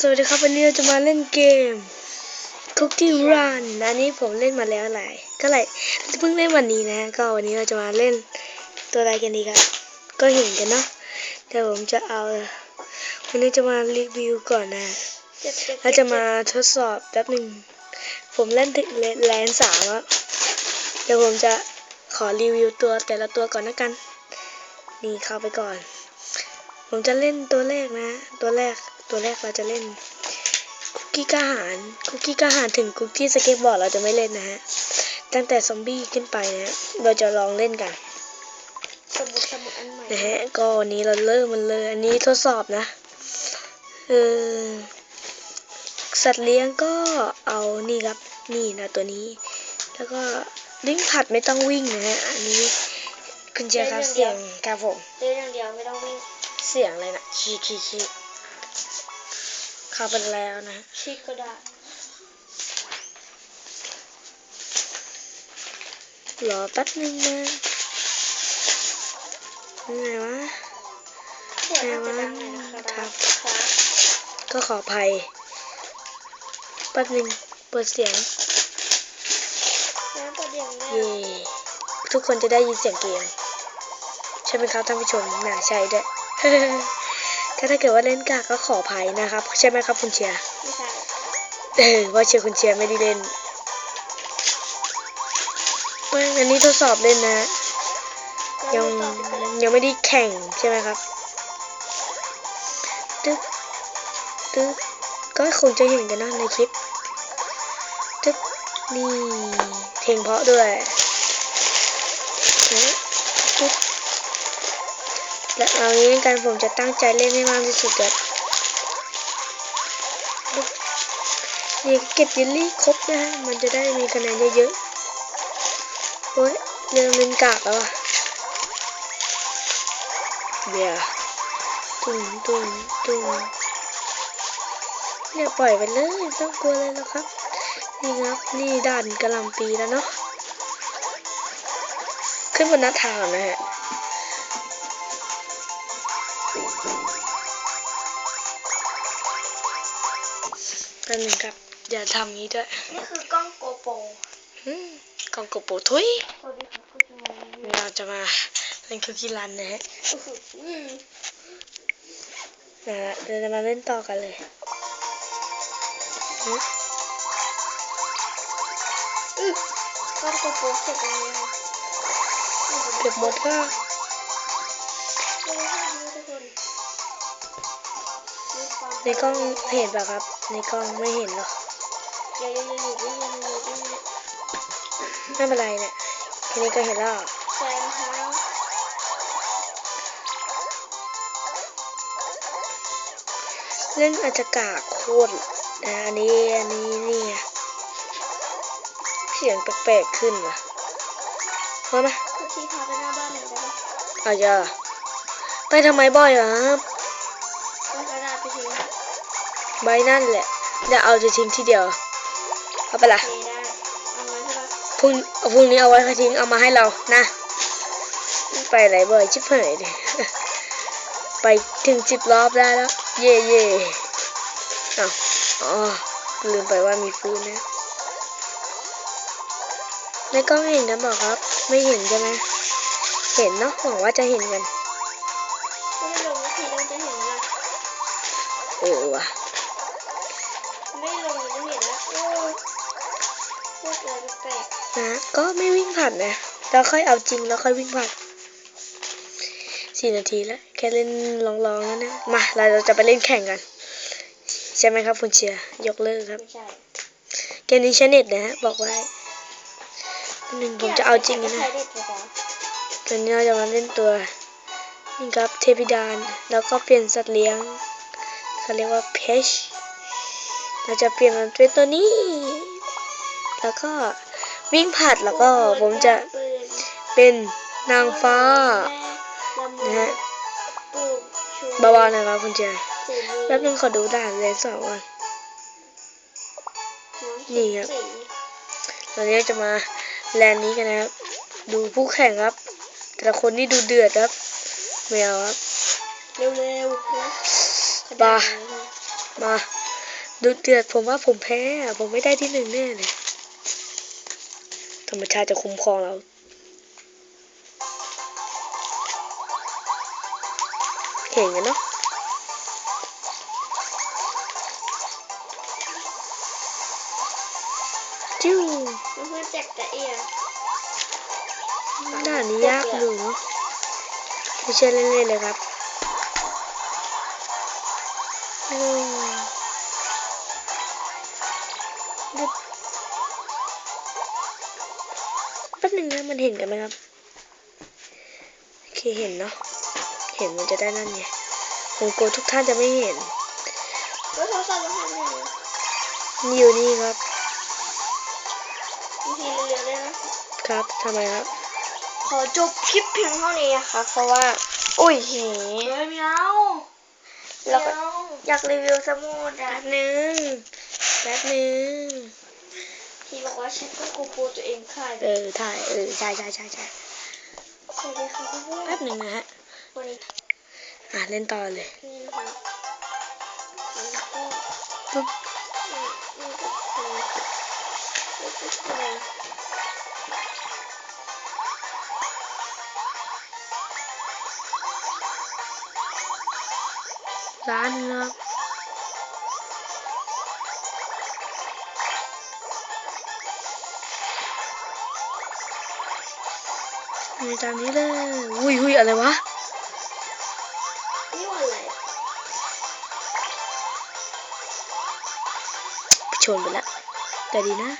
สวัสดีครับวันนี้เราจะมาเล่นเกม Cooking Run อันนี้ผมเล่นมาแล้วหลายก็หลายเพิ่งเล่นวันนี้นะ ก็วันนี้เราจะมาเล่นตัวอะไรกันดีครับก็เห็นกันเนาะแต่ผมจะเอา วันนี้จะมารีวิวก่อนนะเราจะมาทดสอบแป๊บหนึ่งผมเล่นถึงแลนสามแล้วเดี๋ยวผมจะขอรีวิวตัวแต่ละตัวก่อนนะกัน นี่เข้าไปก่อน ผมจะเล่นตัวแรกนะ ตัวแรก ตัวแรกเราจะเล่นคุกกี้กล้าหารคุกกี้กล้าหารถึงคุกกี้สเก็ตบอร์ดเราจะไม่เล่นนะฮะ ตั้งแต่ซอมบี้ขึ้นไปนะฮะเราจะลองเล่นกันสมุดสมุดอันใหม่นะฮะก็วันนี้เราเริ่มมันเลย อันนี้ทดสอบนะเออสัตว์เลี้ยงก็เอานี่ครับนี่นะตัวนี้ แล้วก็ลิ้งผัดไม่ต้องวิ่งนะฮะอันนี้คุณเจครับเสียงครับผมเดินอย่างเดียวไม่ต้องวิ่งเสียงอะไรนะชีชีชี เข้าไปแล้วนะชิกก็ได้รอแป๊บนึงนะยังไงวะเสียงมันจะดังหน่อยนะครับ ก็ขออภัยแป๊บนึงเปิดเสียงเย่ทุกคนจะได้ยินเสียงเกม ใช่ไหมครับท่านผู้ชมน่าใช่ด้วย ก็ถ้าเกิดว่าเล่นกากก็ขออภัยนะครับ ใช่ไหมครับคุณเชียร์ไม่ใช่เออว่าเชียร์คุณเชียร์ไม่ได้เล่นเว้ยอันนี้ทดสอบเล่นนะ ยังยังไม่ได้แข่งใช่ไหมครับตึ๊กตึ๊กก็คงจะเห็นกันนะในคลิปตึ๊กนี่เพลงเพราะด้วยตึ๊กตึ๊ก และเอางี้กันผมจะตั้งใจเล่นให้มากที่สุดเลยตึ๊กนี่เก็บยิลลี่ครบนะฮะ มันจะได้มีคะแนนเยอะๆ โอ้ยเริ่มเล่นกากแล้วอะเดี๋ยวตุ้มตุ้มตุ้มเนี่ยปล่อยไปเลยไม่ต้องกลัวเลยแล้วครับ นี่ครับ นี่ด่านกระลำปีแล้วเนาะ ขึ้นบนหน้าทางนะฮะ แป๊บหนึงครับ อย่าทำงี้ด้วย นี่คือกล้องโกโปรอืมกองกบโปทุยสวัสดีครับคุณผู้ชมเราจะมาเล่นคุกกี้รันนะฮะอืมนะฮะเดี๋ยวจะมาเล่นต่อกันเลยอืมอืมกล้องโกโปรเสร็จแล้วนะคะเก็บหมดก็ ในกล้องเห็นปะครับ ในกล้องไม่เห็นหรอกเดี๋ยวยังอยู่ที่ยังอยู่ที่นี่ไม่เป็นไรเนี่ยแค่นี้ก็เห็นแล้วแซมเท้าเล่นอาจจะกากโคตรนะอันนี้อันนี้นี่ไงเสียงแปลกๆขึ้นว่ะมาไหมคุณชี้พาไปหน้าบ้านหน่อยได้ไหมอาจจะไปทำไมบ่อยเหรอครับ ใบนั่นแหละเดี๋ยวเอาจะทิ้งทีเดียว เอาไปละเทได้เอามาใช่ปะพรุ่งพรุ่งนี้เอาไว้ค่อยทิ้งเอามาให้เรานะ ไปไหนบ่อยชิบหายเลยไปถึงสิบรอบได้แล้ว เย่เย่อ้าวอ๋อลืมไปว่ามีฟืนนะในกล้องเห็นกันบอกครับ ไม่เห็นใช่ไหมเห็นเนาะหวังว่าจะเห็นกันก็ไม่ลงนาทีเราจะเห็นนะเออว่ะ นะก็ไม่วิ่งผ่านนะแล้วค่อยเอาจริงแล้วค่อยวิ่งผ่านสี่นาทีแล้วแค่เล่นลองๆแล้วนะมาเราจะไปเล่นแข่งกัน ใช่ไหมครับคุณเชียร์ยกเลิกครับไม่ใช่เกมนี้ใช้เน็ตนะฮะบอกไว้หนึ่งผมจะเอาจริงนะใช้เด็ดเลยจ้ะตอนนี้เราจะมาเล่นตัวนี่ครับเทพิดานแล้วก็เปลี่ยนสัตว์เลี้ยงเขาเรียกว่าเพชเราจะเปลี่ยนมันเป็นตัวนี้ แล้วก็ วิ่งผลัดแล้วก็ผมจะปืนเป็นนางฟ้าแม่ละมุนะฮะปูชูเบาๆนะครับคุณเจสีมือแป๊บนึงขอดูด่านเลนสองก่อนนี่ครับสีตอนนี้เราจะมาแลนด์นี้กันนะครับ ดูผู้แข่งครับ แต่ละคนนี่ดูเดือดครับไม่เอาครับ เร็วๆนะบ้าขนาดนี้นะมาดูเดือดผมว่าผมแพ้อะผมไม่ได้ที่หนึ่งแน่เลย ธรรมชาติจะคุ้มครองเราเก่งกันเนาะจิ้วเพื่อนๆแจกแต่เอียด่านนี้ยากอยู่เนาะไม่ใช่เล่นๆเลยครับอืมแมันเห็นกันไหมครับโอเคเห็นเนาะเห็นมันจะได้นั่นไงผมกลัวทุกท่านจะไม่เห็นแล้วโทรศัพท์เราหายไปไหนอะนี่อยู่นี่ครับบางทีเร็วๆได้นะครับทำไมครับขอจบคลิปเพียงเท่านี้นะคะเพราะว่าอุ้ยเหเฮ้ยไม่เอาแล้วก็อยากรีวิวสมุดอะแป๊บหนึงแป๊บหนึง พี่บอกว่าฉันก็กูปูตัวเองค่ายเออถ่ายเออใช่ใช่ใช่ใช่สวัสดีค่ะเพื่อนแป๊บหนึ่งนะฮะๆวันนี้อะเล่นต่อเลยนี่นะคะมันก็ปุ๊บนี่นี่ก็คือนี่ก็คือร้านนะครับ ในตามนี้เลยอุ้ยอุ้ยอะไรวะนี่วันอะไรอะชนไปแล้วแต่ดีนะ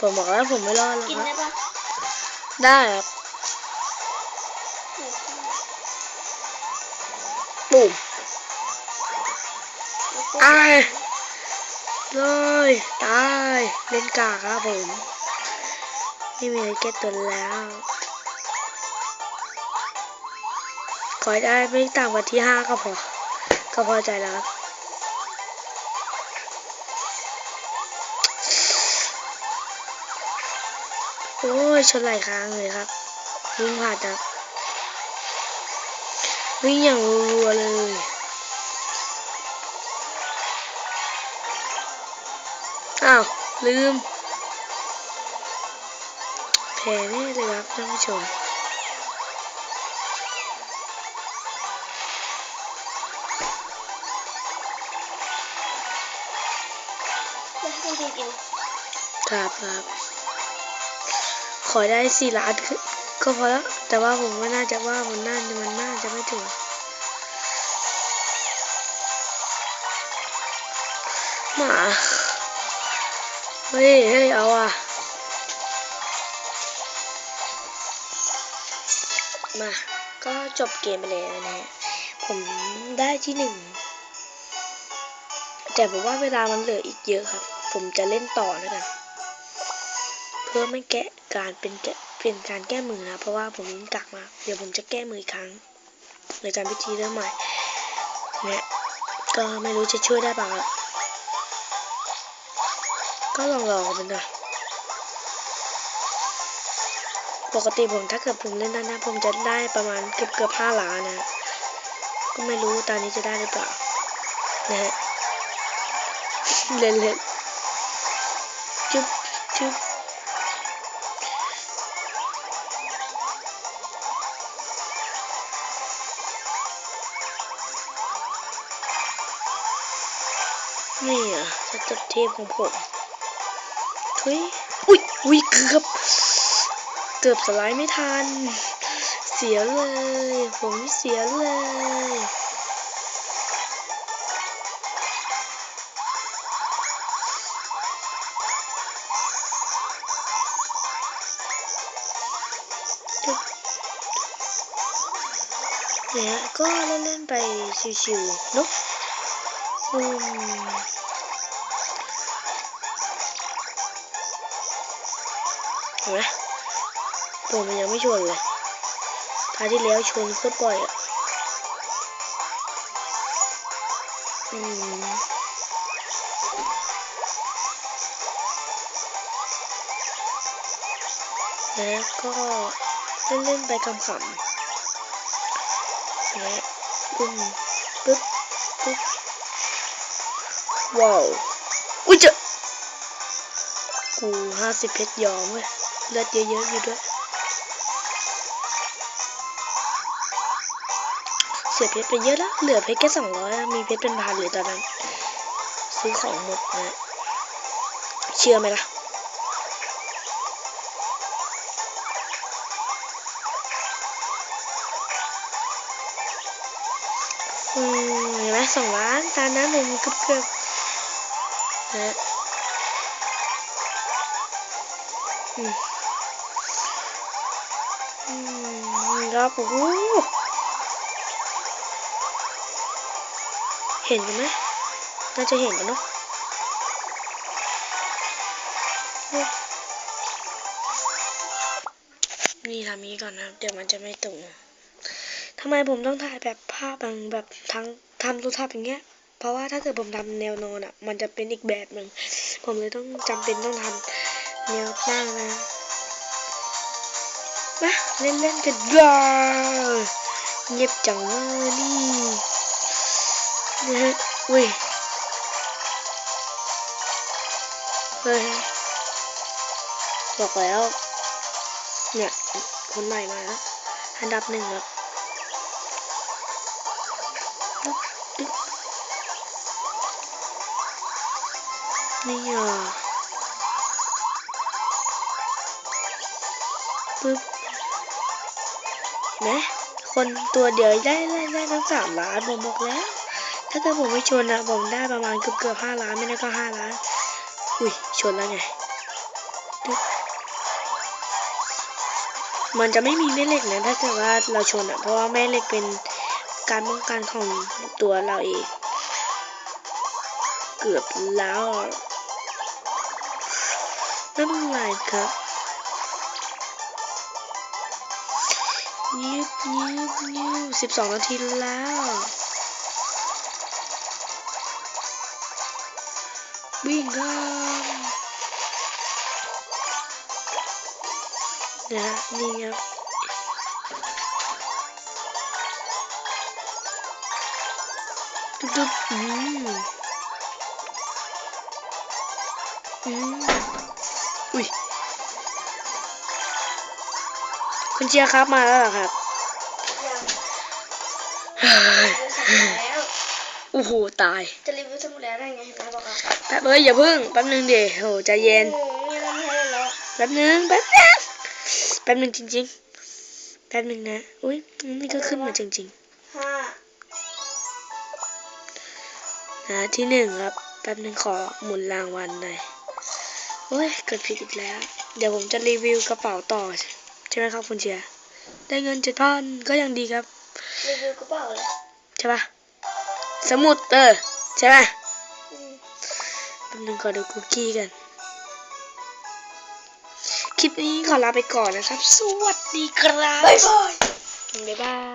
ผมบอกแล้วผมไม่รอดหรอกกินคได้รับปะได้ครับปุ่ม อ้าย เลยตายเล่นกากครับผม ไม่มีอะไรแก้ตัวแล้ว ขอได้ไม่ต่ำกว่าที่ห้าก็พอ ก็พอใจแล้วครับโอ้ยชนไหลครั้งเลยครับวิ่งผ่านครับวิ่งอย่างรัวเลย อ้าว ลืมแพ้แน่เลยครับท่านผู้ชมแล้วให้คุณกินครับครับขอได้สี่ล้านคือก็พอแล้ว แต่ว่าผมว่าน่าจะว่ามันน่าจะมันน่าจะไม่ถึงมา เฮ้ยเฮ้ยเอาอะ มา ก็จบเกมไปแล้วนะฮะ ผมได้ที่หนึ่ง แต่ผมว่าเวลามันเหลืออีกเยอะครับ ผมจะเล่นต่อแล้วกันเพื่อไม่แกะการเป็นแกะเป็นการแก้มือนะ เพราะว่าผมยิงกักมาก เดี๋ยวผมจะแก้มืออีกครั้งในการพิธีเริ่มใหม่เนี่ยก็ไม่รู้จะช่วยได้เปล่าอะ ก็ลองลองๆกันหน่อยปกติผมถ้าเกิดผมเล่นได้นะผมจะได้ประมาณเกือบเกือบห้าล้านนะ ก็ไม่รู้ตอนนี้จะได้หรือเปล่านะฮะเล่นเล่นจุ๊บจุ๊บนี่อะสเต็ปเทพของผม ทุยอุ้ยอุ้ยเกือบ เกือบสไลด์ไม่ทัน เสียเลย ผมเสียเลยเนี่ยก็เล่น ๆ ไปชิวๆเนอะอืม นไหมตัวมันยังไม่ชนเลยคราที่แล้วชนโคตรบ่อยอะอืมแล้วก็เล่นๆไปขำๆและปุ้มปึ๊บปึ๊บว้าว อุ้ยเจอกูห้าสิบเพชรยอมเว้ย เลือดเยอะๆอยู่ด้วย เสียเพชรไปเยอะแล้ว เหลือเพชรแค่สองร้อยมีเพชรเป็นพันเลยตอนนั้น ซื้อของหมดนะ เชื่อไหมล่ะอืมเห็นไหมสองล้านตอนนั้นผมเกือบเกือบนะอืมอืม ครับโอ้โหเห็นกันไหมน่าจะเห็นกันเนาะนี่ทำนี้ก่อนนะครับเดี๋ยวมันจะไม่ตรงทำไมผมต้องถ่ายแบบภาพบางแบบทั้งทำรูปภาพอย่างเงี้ย เพราะว่าถ้าเกิดผมทำแนวนอนอะ มันจะเป็นอีกแบบหนึ่ง ผมเลยต้องจำเป็นต้องทำแนวตั้งนะ มาเล่นเล่นๆกันเลยเงียบจังเลยนี่นะฮะอุ้ยเฮ้ยบอกแล้ว เนี่ย คนใหม่มาแล้วอันดับหนึ่งครับนี่อะปึ๊บ นะคนตัวเดียวได้ได้ได้ทั้งสามล้านผมบอกแล้ว ถ้าเกิดผมไม่ชนอะผมได้ประมาณเกือบเกือบห้าล้านไม่ได้ก็ห้าล้าน อุ้ยชนแล้วไง มันจะไม่มีแม่เหล็กนะถ้าเกิดว่าเราชนอะเพราะว่าแม่เหล็กเป็นการป้องกันของตัวเราเอง เกือบแล้วไม่เป็นไรครับ ยิบยิบยิบสิบสองนาทีแล้ววิ่งครับนะฮะนี่ครับตุ๊บตุ๊บอืมอืม คุณเชียร์ครับมาแล้วเหรอครับยังเฮ้ยจะสมุดแล้วโอ้โหตาย จะรีวิวสมุดแล้วได้ไงเห็นไหมบอกอะแป๊บเอ้ยอย่าเพิ่งแป๊บนึงเดี๋ยวโหใจเย็นโอ้โหยังไม่ให้แล้วแป๊บนึงแป๊บนึงแป๊บนึงจริง ๆ แป๊บนึงนะอุ้ยนี่ก็ขึ้นมาจริงห้าๆนะที่หนึ่งครับแป๊บนึงขอหมุนรางวัลหน่อยโอ้ยกดผิดอีกแล้ว เดี๋ยวผมจะรีวิวกระเป๋าต่อ ใช่ไหมครับคุณเชียร์ได้เงินเจ็ดพันก็ยังดีครับรีวิวกระเป๋าเลยใช่ปะสมุดเออใช่ปะอืมแป๊บนึงขอดูคุกกี้กัน คลิปนี้ขอลาไปก่อนนะครับ สวัสดีครับบ๊ายบายบ๊ายบาย